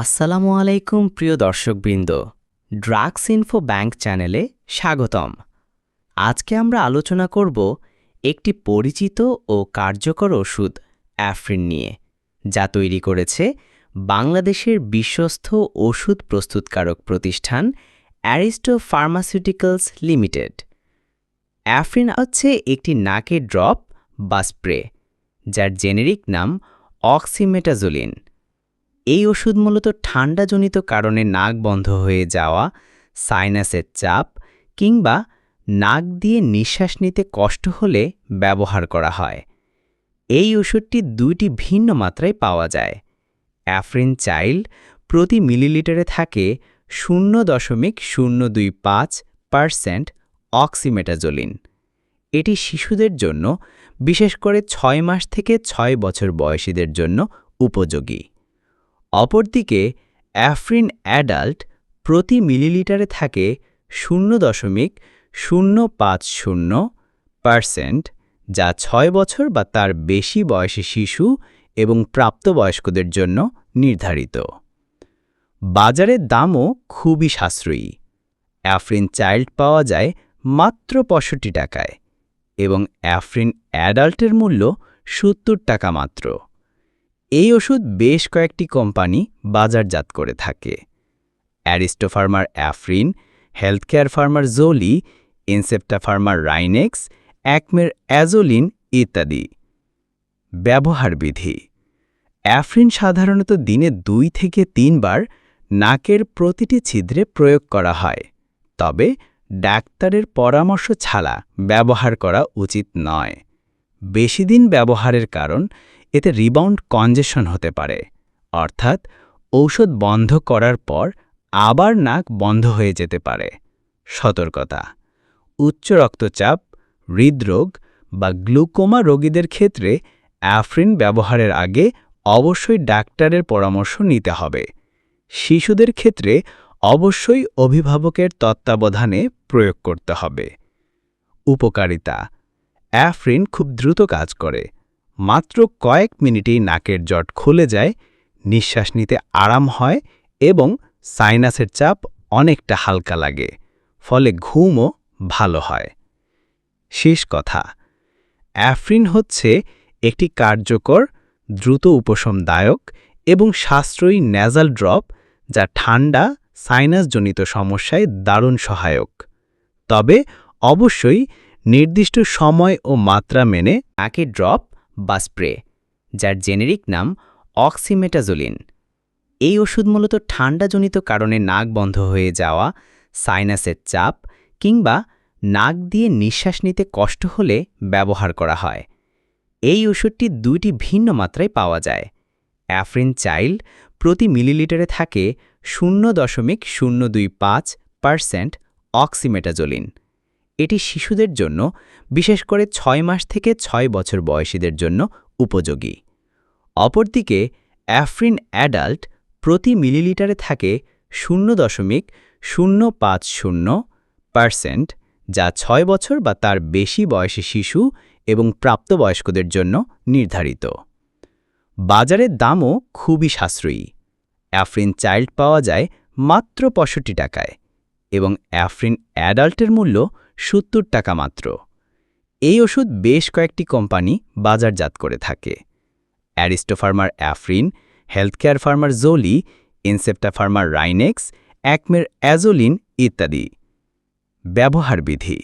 আসসালামু আলাইকুম, প্রিয় দর্শকবৃন্দ। ড্রাগস ইনফো ব্যাংক চ্যানেলে স্বাগতম। আজকে আমরা আলোচনা করব একটি পরিচিত ও কার্যকর ওষুধ, অ্যাফ্রিন নিয়ে, যা তৈরি করেছে বাংলাদেশের বিশ্বস্ত ওষুধ প্রস্তুতকারক প্রতিষ্ঠান অ্যারিস্টো ফার্মাসিউটিক্যালস লিমিটেড। অ্যাফ্রিন হচ্ছে একটি নাকের ড্রপ বা স্প্রে, যার জেনেরিক নাম অক্সিমেটাজোলিন। এই ওষুধ মূলত ঠান্ডাজনিত কারণে নাক বন্ধ হয়ে যাওয়া, সাইনাসের চাপ কিংবা নাক দিয়ে নিঃশ্বাস নিতে কষ্ট হলে ব্যবহার করা হয়। এই ওষুধটি দুইটি ভিন্ন মাত্রায় পাওয়া যায়। অ্যাফ্রিন চাইল্ড প্রতি মিলিলিটারে থাকে শূন্য দশমিক শূন্য দুই পাঁচ পারসেন্ট অক্সিমেটাজোলিন। এটি শিশুদের জন্য, বিশেষ করে ছয় মাস থেকে ছয় বছর বয়সীদের জন্য, উপযোগী। অপরদিকে, অ্যাফ্রিন অ্যাডাল্ট প্রতি মিলিলিটারে থাকে শূন্য দশমিক শূন্য পাঁচ শূন্য পারসেন্ট, যা ছয় বছর বা তার বেশি বয়সী শিশু এবং প্রাপ্তবয়স্কদের জন্য নির্ধারিত। বাজারের দামও খুবই সাশ্রয়ী। অ্যাফ্রিন চাইল্ড পাওয়া যায় মাত্র পঁয়ষট্টি টাকায় এবং অ্যাফ্রিন অ্যাডাল্টের মূল্য সত্তর টাকা মাত্র। এই ওষুধ বেশ কয়েকটি কোম্পানি বাজারজাত করে থাকে। অ্যারিস্টো ফার্মার অ্যাফ্রিন, হেলথকেয়ার ফার্মার জোলি ইনসেপ্টা ফার্মার রাইনেক্স, অ্যাকমের অ্যাজোলিন ইত্যাদি। ব্যবহার বিধি। অ্যাফ্রিন সাধারণত দিনে দুই থেকে তিনবার নাকের প্রতিটি ছিদ্রে প্রয়োগ করা হয়। তবে ডাক্তারের পরামর্শ ছাড়া ব্যবহার করা উচিত নয়। বেশি দিন ব্যবহারের কারণ এতে রিবাউন্ড কনজেশন হতে পারে। অর্থাৎ ঔষধ বন্ধ করার পর আবার নাক বন্ধ হয়ে যেতে পারে। সতর্কতা। উচ্চ রক্তচাপ, হৃদরোগ বা গ্লুকোমা রোগীদের ক্ষেত্রে অ্যাফ্রিন ব্যবহারের আগে অবশ্যই ডাক্তারের পরামর্শ নিতে হবে। শিশুদের ক্ষেত্রে অবশ্যই অভিভাবকের তত্ত্বাবধানে প্রয়োগ করতে হবে। উপকারিতা। অ্যাফ্রিন খুব দ্রুত কাজ করে। মাত্র কয়েক মিনিটেই নাকের জট খুলে যায়, নিঃশ্বাস নিতে আরাম হয় এবং সাইনাসের চাপ অনেকটা হালকা লাগে, ফলে ঘুমও ভালো হয়। শেষ কথা, অ্যাফ্রিন হচ্ছে একটি কার্যকর, দ্রুত উপশমদায়ক এবং সাশ্রয়ী ন্যাজাল ড্রপ যা ঠান্ডা, সাইনাসজনিত সমস্যায় দারুণ সহায়ক। তবে অবশ্যই নির্দিষ্ট সময় ও মাত্রা মেনে নাকের ড্রপ বা স্প্রে, যার জেনেরিক নাম অক্সিমেটাজোলিন। এই ওষুধ মূলত ঠান্ডাজনিত কারণে নাক বন্ধ হয়ে যাওয়া, সাইনাসের চাপ কিংবা নাক দিয়ে নিঃশ্বাস নিতে কষ্ট হলে ব্যবহার করা হয়। এই ওষুধটি দুইটি ভিন্ন মাত্রায় পাওয়া যায়। অ্যাফ্রিন চাইল্ড প্রতি মিলিলিটারে থাকে শূন্য দশমিক শূন্য দুই পাঁচ পারসেন্ট অক্সিমেটাজোলিন। এটি শিশুদের জন্য, বিশেষ করে ছয় মাস থেকে ছয় বছর বয়সীদের জন্য উপযোগী। অপরদিকে, অ্যাফ্রিন অ্যাডাল্ট প্রতি মিলিলিটারে থাকে শূন্য দশমিক শূন্য পাঁচ শূন্য পারসেন্ট, যা ছয় বছর বা তার বেশি বয়সী শিশু এবং প্রাপ্তবয়স্কদের জন্য নির্ধারিত। বাজারের দামও খুবই সাশ্রয়ী। অ্যাফ্রিন চাইল্ড পাওয়া যায় মাত্র পঁয়ষট্টি টাকায় এবং অ্যাফ্রিন অ্যাডাল্টের মূল্য সত্তর টাকা মাত্র। এই ওষুধ বেশ কয়েকটি কোম্পানি বাজারজাত করে থাকে। অ্যারিস্টো ফার্মার অ্যাফ্রিন, হেলথকেয়ার ফার্মার জোলি ইনসেপ্টা ফার্মার রাইনেক্স, অ্যাকমের অ্যাজোলিন ইত্যাদি। ব্যবহার বিধি।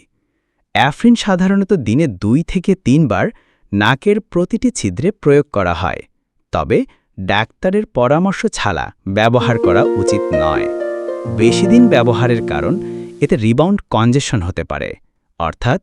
অ্যাফ্রিন সাধারণত দিনে দুই থেকে তিনবার নাকের প্রতিটি ছিদ্রে প্রয়োগ করা হয়। তবে ডাক্তারের পরামর্শ ছাড়া ব্যবহার করা উচিত নয়। বেশি দিন ব্যবহারের কারণ এতে রিবাউন্ড কনজেশন হতে পারে। অর্থাৎ